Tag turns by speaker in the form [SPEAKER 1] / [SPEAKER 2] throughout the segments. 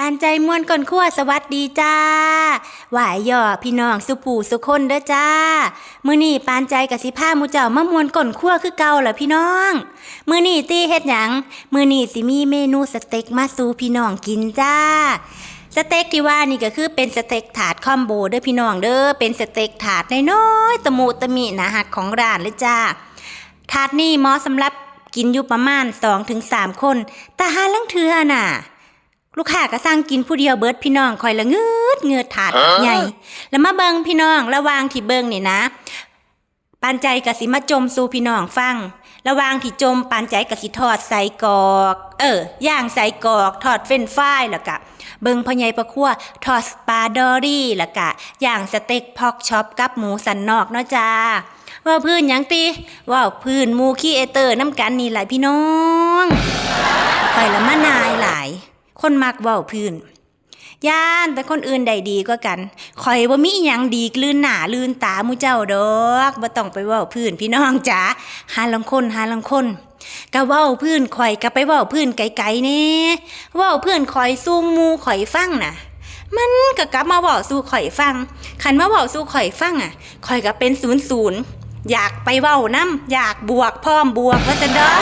[SPEAKER 1] ปานใจมวนก่อนขั้วสวัสดีจ้าหวายย่อพี่น้องสุปู่สุคนเด้อจ้า มือนี้ปานใจกับสิพามูเจ้ามามวนก่อนขั้วคือเก่าล่ะพี่น้อง มือนี้ตี้เฮ็ดหยัง มือนี้สิมีเมนูสเต็กมาสู่พี่น้องกินจ้าสเต็กที่ว่านี่ก็คือเป็นสเต็กถาดคอมโบเด้อพี่น้องเด้อเป็นสเต็กถาดน้อยๆตะมูตะมิหนาหักของร้านเลยจ้า ถาดนี่เหมาะสำหรับกินอยู่ประมาณ 2-3 คนแต่หาลังเทือน่ะ ลูกค้าก็สั่งกินผู้เดียวเบิดพี่น้องคอยละเงืดเงืดถาดใหญ่ แล้วมาเบิงพี่น้องระหวางที่เบิงนี่นะปานใจกะสิมาจมสู่พี่น้องฟัง ระหวางที่จมปานใจกะสิทอดใส่กรอก เออย่างใส่กรอกทอดเฟรนช์ฟรายแล้วกะ เบิงพ่อใหญ่ประคั่วทอดสปาดอรี่แล้วกะย่างสเต็กพอกช็อปกับหมูสันนอกเนาะจ้าว่าพื้นหยังตีว่าพื้นหมูคีเอเตอร์น้ำกันนี่หลายพี่น้องคอยละมานายหลาย คนมักเว้าพื้นย่านแต่คนอื่นใดดีกว่ากันคอยว่ามีอหยังดีลื่นหนาลื่นตามูเจ้าดอกบ่ต้องไปเว้าพื้นพี่น้องจ๋าหาลังคนหาลังคนก็เว้าพื้นข่อยก็ไปเว้าพื้นไกลๆแน่เว้าพื้นข่อยสู้หมูข่อยฟังน่ะ มันก็กลับมาเว้าสู่ข่อยฟังคันมาเว้าสู่ข่อยฟังอะข่อยก็เป็นศูนย์ศูนย์อยากไปเว้านํอยากบวกพร้อมบวกว่าจะดอก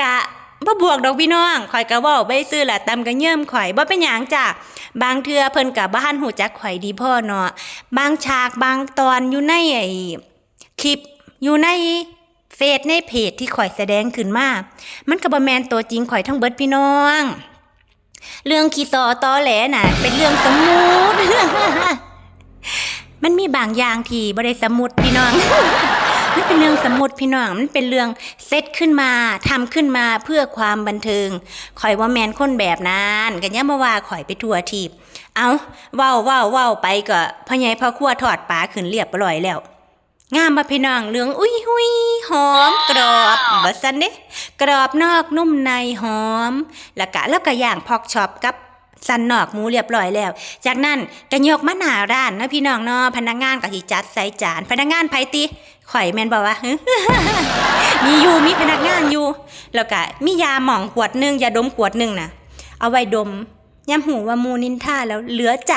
[SPEAKER 1] กะ บ่บวกดอกพี่น้องข่อยก็เว้าไปซื้อละตำก็เยิ่มข่อยบ่เป็นหยังจ้ะบางเทื่อเพิ่นก็บ่ทันหูจักข่อยดีพ่อเนาะบางฉากบางตอนอยู่ในไอ้คลิปอยู่ในเฟซในเพจที่ข่อยแสดงขึ้นมามันก็บ่แม่นตัวจริงข่อยทั้งเบิดพี่น้อง เรื่องขี้ตอตอแหลน่ะ เป็นเรื่องสมมุติมันมีบางอย่างที่บ่ได้สมมุติพี่น้อง มันเป็นเรื่องสมมุติพี่น้องมันเป็นเรื่องเซตขึ้นมาทำขึ้นมาเพื่อความบันเทิงข่อยว่าแมนคนแบบนั้นกันย่ามาว่าข่อยไปทั่วทีบเอาเว้าเว้าเว้าไปก็พ่อใหญ่พ่อครัวทอดปลาขึ้นเรียบร้อยแล้วงามมาพี่น้องเหลืองอุ้ยหุยหอม กรอบบัสันเด้กรอบนอกนุ่มในหอม แล้วก็แล้วก็ย่างพอกช็อปกับ สันนอกหมูเรียบร้อยแล้ว จากนั้นก็ยกมาหน้าร้านนะพี่น้องเนาะพนักงานก็สิจัดใส่จาน พนักงานไผติข่อยแม่นบอกว่ามีอยู่มีพนักงานอยู่ แล้วก็มียาหม่องขวดหนึงยาดมขวดหนึงน่ะ เอาไว้ดมยามหูว่ามูนินท่าแล้วเหลือใจ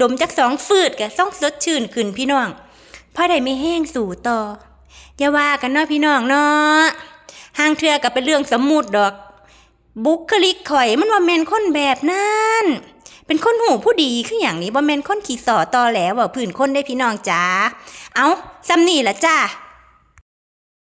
[SPEAKER 1] ดมจักสองฟืดก็ส่องสดชื่นขึ้นพี่น้องพอได้ไม่แห้งสู่ต่ออย่าว่ากันเนาะพี่น้องเนาะห่างเทือก็เป็นเรื่องสมมุติดอก บุคลิกข่อยมันว่าแมนคนแบบนั้นเป็นคนหูผู้ดีคืออย่างนี้ว่าแมนคนขี่สอตอแหลว่าผื่นคนได้พี่น้องจ้าเอาซ้ำนี่ละจ้า